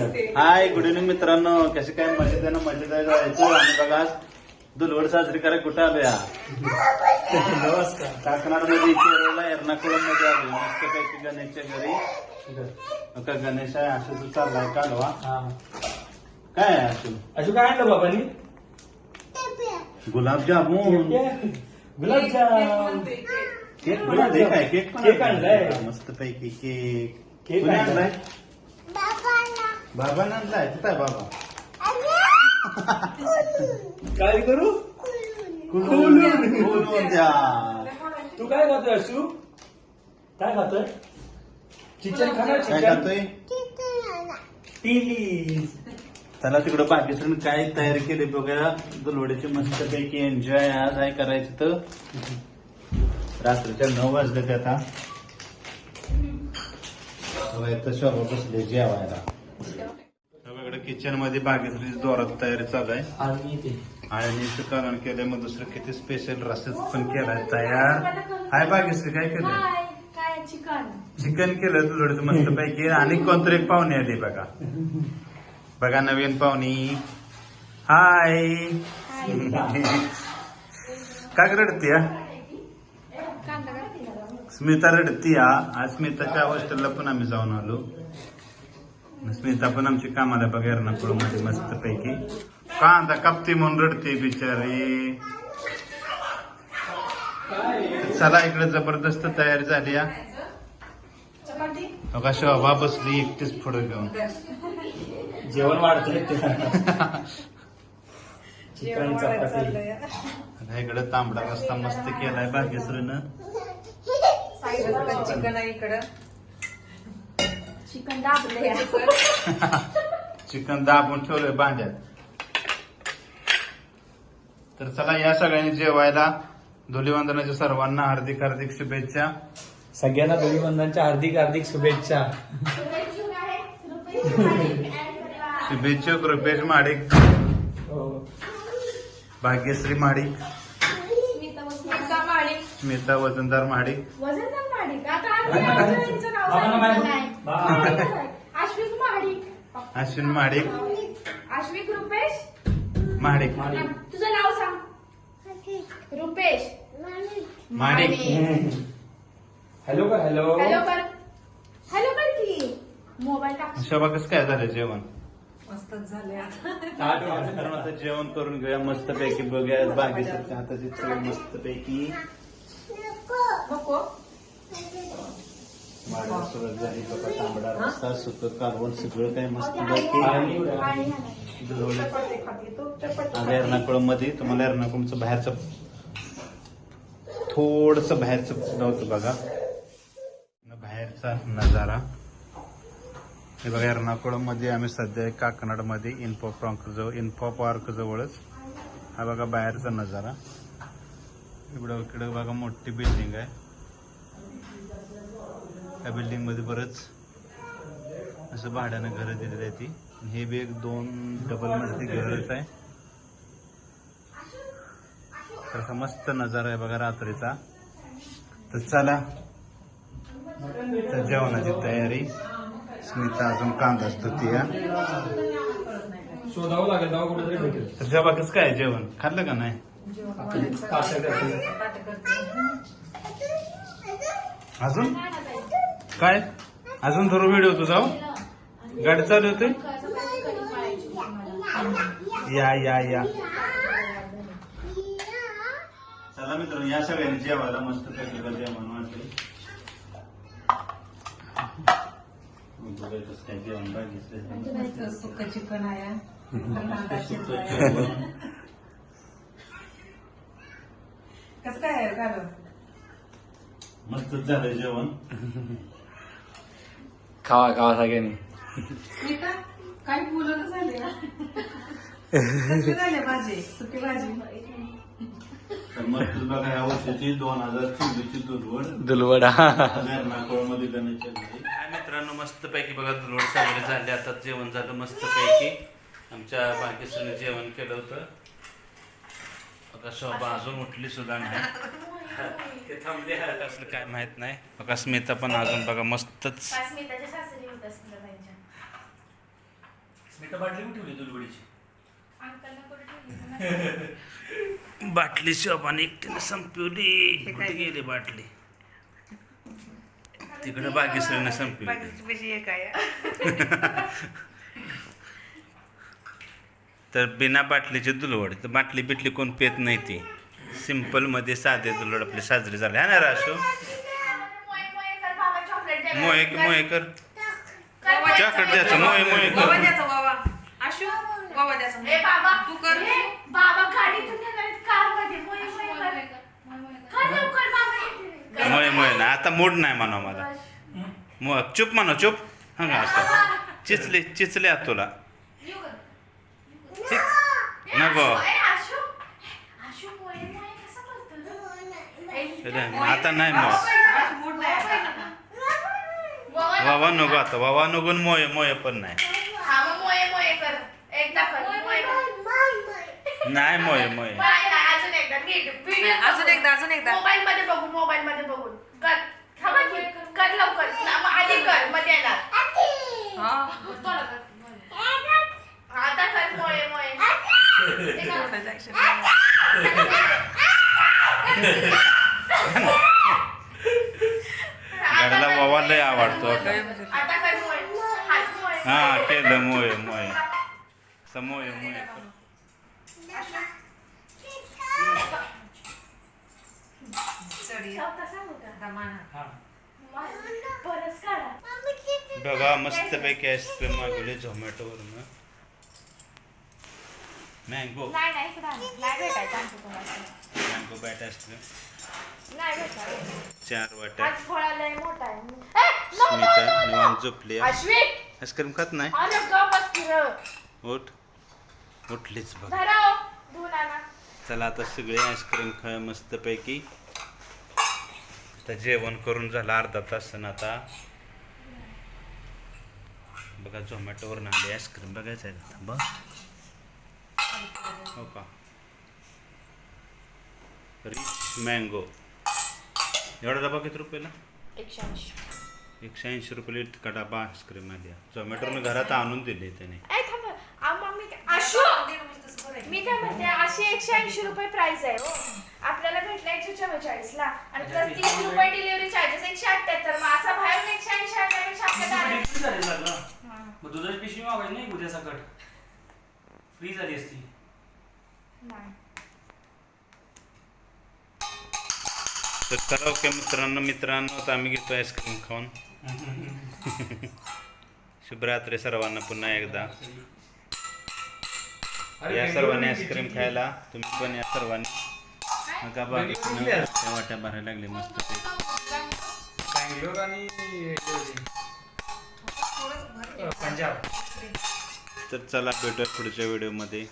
Hi good evening मित्रांनो. कसे काय मजेत आहे ना मजेत आहे जायचं? आणि बघा आज दुलवड साजरी करायला कुठं आलो या नमस्कार. काकनाडमध्ये केरळला एर्नाकुलममध्ये आलो मस्त पैकी गणेशच्या घरी. का गणेश आहे असं चाललाय कालवा. हा. काय आहे असं अजून काय आणलं बाबांनी? Gulab jamun gulab jam cake cake. पण केक आणलाय. मस्त पैकी केक. केक आणलाय. बाबाने आणलाय कुठं आहे बाबा? काय करू? कुलून. कुलून. द्या. तू काय खातोय अशू? काय खातोय? चिकन खाणार काय खातोय? प्लीज त्याला तिकडं बाकीसरून काय तयारी केली बघा दुलवडीची मस्त पैकी एन्जॉय आज आहे करायचं तर. रात्रीच्या नऊ वाजले ते आता. शोभा बसले जेवायला. किचनमध्ये बागेसरी जोरात तयारी चालू आहे. आणि कारण केलंय मग दुसरं किती स्पेशल रसेस पण केलाय तयार. हाय बागेसरी काय केलंय? काय काय चिकन? चिकन केलं तुझं मस्त पैकी आणि कोणतरी एक पाहुणे आली बघा. बघा नवीन पाहुणी. हाय. काय रडती कांदा स्मिता रडती हा आज स्मिताच्या हॉस्टेलला पण आम्ही जाऊन आलो. स्मिता पण आमची कामाला बघा एर्नाकुळममध्ये मस्त पैकी. कांदा कापती म्हणून रडते बिचारी. चला इकडे जबरदस्त तयारी झाली चपाती? बघा शोभा बसली एकटीच पुढे घेऊन जेवण वाढतंय ते चिकन चपाती. आता इकडे तांबडा रस्ता मस्त केलाय भाग्यश्रीनं. चिकन आहे इकडं. चिकन दाबले चिकन दाबून ठेवलंय भांड्यात. तर चला या सगळ्यांनी जेवायला. धुलीवंदनाच्या सर्वांना हार्दिक हार्दिक शुभेच्छा. सगळ्यांना धुलीवंदनच्या हार्दिक हार्दिक शुभेच्छा. शुभेच्छुक रुपेश माडिक. हो. भाग्यश्री माडिक. स्मिता वजनदार माडिक. वजनदार माडिक. आता आम्ही नाव. सांगितलं नाही. आश्विक माडिक. अश्विन माडिक. आश्विक रुपेश. माडिक. तुझं नाव सांग. रुपेश. माडिक. हॅलो का हॅलो? हॅलो कर. हॅलो कर की. मोबाईल टाक. शोभा कसं काय झालं जेवण? मस्तच झाले आता. आता जेवण करून घेऊया मस्त पैकी बघूया हाताची चव मस्त पैकी नको. माडा सुरत झाली बघा तांबडा रस्ता सुक कालवण सगळं काय मस्त एर्नाकुळममध्ये तुम्हाला एर्नाकुळमचं बाहेरचं थोडस बाहेरचं नव्हतं बघा. न बाहेरचा नजारा. हे बघा एर्नाकुळममध्ये आम्ही सध्या काकनाडमध्ये इन्फो पार्क जवळ इन्फो पार्क जवळच. हा बघा बाहेरचा नजारा. इकडं इकडं बघा मोठी बिल्डिंग आहे. त्या बिल्डिंगमध्ये बरंच असं भाड्यानं घरं दिलेली आहे ती. हे बी एक दोन डबल मजली घरच आहे तर असा मस्त नजारा आहे बघा रात्रीचा. तर चला. तर जेवणाची तयारी. स्मिता अजून कांदा स्तुती शोधावं लागेल तेव्हा कुठेतरी भेटेल. तर जेव्हा कसं काय जेवण? खाल्लं का नाही? अजून? काय? अजून थोडं व्हिडिओ तुझा? गाडी चालू होते या या या. चला मित्रांनो या सगळ्यांनी जेवायला मस्त पैकी जेवण वाटते जेवण चिकन. कसं काय झालं? मस्तच झालं जेवण. खावा खावा सगळ्यांनी स्मिता काही बोलत झाले ना कसली झाली भाजी? सुकी भाजी? तर मस्त बघा या वर्षाची दोन हजार चोवीसची दुलवडा. मध्ये मित्रांनो मस्त पैकी बघा दुर्वड साजरी झाली. आता जेवण झालं मस्त पैकी आमच्या बाकीसने जेवण केलं होतं. बघा शोभा अजून उठली सुद्धा नाही. ते थांबले. आहेत असलं काय माहीत नाही. बघा स्मिता पण अजून बघा मस्तच. स्मिताच्या सासरी त्यांच्या. बाटली पण ठेवली दुलबडीची बाटली शोभाने एकटीने संपवली. कुठे गेली बाटली? तिकडे बागेश्वरीने संपवली. तर बिना बाटलीची दुलवड तर बाटली बिटली कोण पेत नाही ती. सिंपलमध्ये साधे दुलवड आपली साजरी झाली. हा ना राशू मोहे मोहे कर. चॉकलेट द्यायचं कर. द्याचा वावा. आशू वावा द्याचा ए बाबा. तू कर. ए, बाबा गाडीतून येणार आहेत कारमध्ये. मोय मोय कर. लवकर बाबा ना. आता मूड नाही म्हणा मला. मो चुप म्हणा चुप. हा असं चिचले चिचले आत तुला येऊ का? नको. ए, आशू. आशू, मोय मोय कसं करतो? ए, अरे, आता नाही मग वावा नको आता वावा नको मोये मोये पण नाही हा, मग मोय मोय कर एकदा कर मोय मोय नाही मोये मोये नाही, नाही, अजून एकदा अजून एकदा मोबाईल मध्ये बघू मोबाईल मध्ये बघून कर कर लवकर ना, मग आधी कर मध्ये येणार हा आता कर मोय मोय छोटाचं action. गाड्याला वावा लय आवडतो आता. आता कर मोय हात मोय हा केलं मोये मोये हा परस काढा बघा मस्तपैकी आईस्क्रीम मागवली झोमॅटोवरून. मँगो मँगो बॅट आईस्क्रीम चार वाट्या. स्मिता निवांत. झोपली अश्विन! आईस्क्रीम खात नाही? अरे गप बस की रं. उठ. उठलीच बघ. चला आता सगळे आईस्क्रीम खा मस्तपैकी. आता जेवण करून झालं अर्धा तास आता. बघा झोमॅटोवरून आले आईस्क्रीम बघायचं आहे थांबा हो का? रिच मँगो एवढा डबा किती रुपयाला? एकशे ऐंशी. एकशे ऐंशी रुपये इतका डबा आईस्क्रीम आली. झोमॅटोनं घरात आणून दिली त्याने ए थांब आ, मम्मी काय- आशू मी काय म्हणते अशी एकशे ऐंशी रुपये प्राइस आहे हो. आपल्याला भेटला एकशे चव्वेचाळीस ला. आणि प्लस तीस रुपये डिलिव्हरी चार्जेस एकशे अठ्याहत्तर मग असा बाहेरून एकशे ऐंशी आणण्यापेक्षा आपल्या दारात- फ्री झाली लागलं? मग दुधाची पिशवी मागायची नाही उद्या सकट. फ्री झाली असती. नाही. तर चला ओके मित्रांनो मित्रांनो आता आम्ही घेतो आईस्क्रीम खाऊन. शुभरात्री सर्वांना पुन्हा एकदा. या सर्वांनी आईस्क्रीम खायला. तुम्ही पण या सर्वांनी. बाकी वाट्या भरायला लागले मस्त बँगलोर आणि. पंजाब. तर चला भेटूया पुढच्या व्हिडिओमध्ये